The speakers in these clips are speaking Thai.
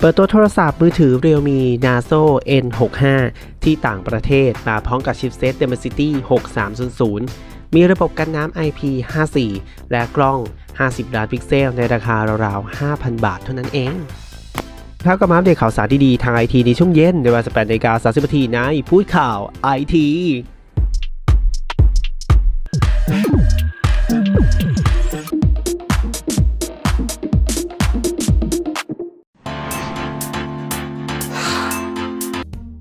เปิดตัวโทรศัพท์มือถือ Realme Naso N65 ที่ต่างประเทศมาพร้อมกับชิปเซต Dimensity 6300 มีระบบกันน้ำ IP54 และกล้อง 50 ล้านพิกเซล ในราคาราวๆ 5,000 บาทเท่านั้นเองครับก็มาอัปเดตข่าวสารดีๆ ทางไอทีในช่วงเย็นในเวลา18นาฬิกา30นาทีในพูดข่าวไอที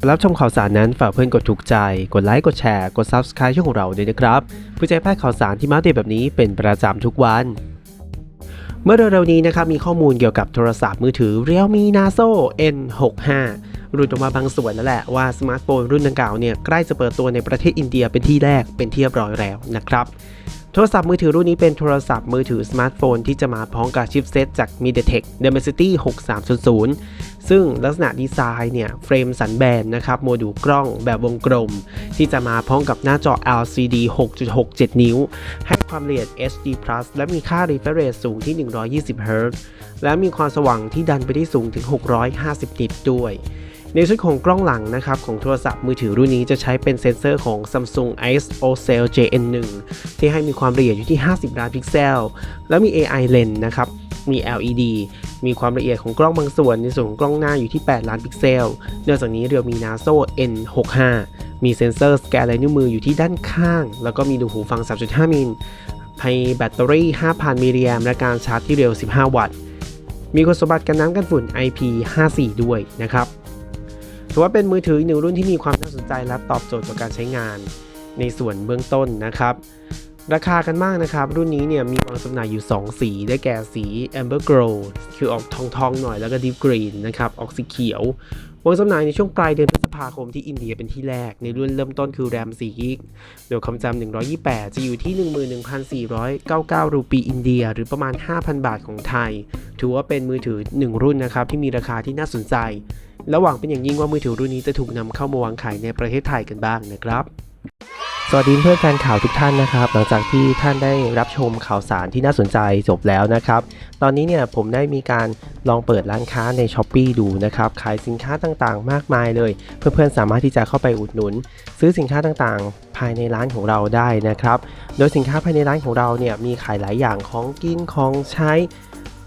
รับชมข่าวสารนั้นฝากเพื่อนกดถูกใจ กดไลค์ กดแชร์ กด Subscribe ช่องของเราด้วยนะครับเพื่อจะได้พลาดข่าวสารที่มาเดตแบบนี้เป็นประจำทุกวัน เมื่อเร็วๆนี้นะครับมีข้อมูลเกี่ยวกับโทรศัพท์มือถือ Realme Naso N65 หลุดออกมาบางส่วนแล้วแหละว่าสมาร์ทโฟนรุ่นดังกล่าวเนี่ยใกล้จะเปิดตัวในประเทศอินเดียเป็นที่แรกเป็นที่เรียบร้อยแล้วนะครับ โทรศัพท์มือถือรุ่นนี้เป็นโทรศัพท์มือถือสมาร์ทโฟนที่จะมาพร้อมกับชิปเซตจาก MediaTek Dimensity 6300 ซึ่งลักษณะดีไซน์เนี่ยเฟรมสันแบนนะครับโมดูลกล้องแบบวงกลม ที่จะมาพร้อมกับหน้าจอ LCD 6.67 นิ้ว ให้ความละเอียด HD+ และมีค่า refresh rate สูงที่ 120 Hz และมีความสว่างที่ดันไปได้สูงถึง 650 นิตด้วย ในส่วนของกล้องหลังนะครับของโทรศัพท์มือถือรุ่นนี้จะใช้เป็นเซ็นเซอร์ของ Samsung ISOCELL JN1 ที่ให้มีความละเอียดอยู่ที่ 50 ล้านพิกเซล แล้วมี AI lens นะครับมี LED มีความละเอียดของกล้องบางส่วน ในส่วนของกล้องหน้าอยู่ที่ 8 ล้านพิกเซล นอกจากนี้เรียวมี Naso N65 มีเซ็นเซอร์สแกนลายนิ้วมืออยู่ที่ด้านข้าง แล้วก็มีดูหูฟัง 3.5 มิลให้แบตเตอรี่ 5,000 มิลลิแอมและการชาร์จที่เร็ว 15 วัตต์ มีคุณสมบัติกันน้ำกันฝุ่น IP54 ด้วยนะครับ ถือว่าเป็นมือถืออีกหนึ่งรุ่นที่มีความน่าสนใจและตอบโจทย์ต่อการใช้งานในส่วนเบื้องต้นนะครับ ราคากันมากนะครับ รุ่นนี้เนี่ยมีวางจำหน่ายอยู่ 2 สี ได้แก่สี Amber Glow คือออกทองทองๆหน่อยแล้วก็ Deep Green นะครับ ออกสีเขียว วางจำหน่ายในช่วงปลายเดือนพฤษภาคมที่อินเดียเป็นที่แรก ในรุ่นเริ่มต้นคือ RAM 4 g b โดยความจำ128 จะอยู่ที่ 11,499 รูปีอินเดีย หรือประมาณ 5,000 บาทของไทย ถือว่าเป็นมือถือ 1 รุ่นนะครับที่มีราคาที่น่าสนใจ และหวังเป็นอย่างยิ่งว่ามือถือรุ่นนี้จะถูกนำเข้ามาวางขายในประเทศไทยกันบ้างนะครับ สวัสดีเพื่อนแฟนข่าวทุกท่านนะครับ หลังจากที่ท่านได้รับชมข่าวสารที่น่าสนใจจบแล้วนะครับ ตอนนี้เนี่ยผมได้มีการลองเปิดร้านค้าใน s h อ p e e ดูนะครับ ขายสินค้าต่างๆ มากมายเลย เพื่อนๆสามารถที่จะเข้าไปอุดหนุน ซื้อสินค้าต่างๆ ภายในร้านของเราได้นะครับ โดยสินค้าภายในร้านของเราเนี่ยมีขายหลายอย่างของกินของใช้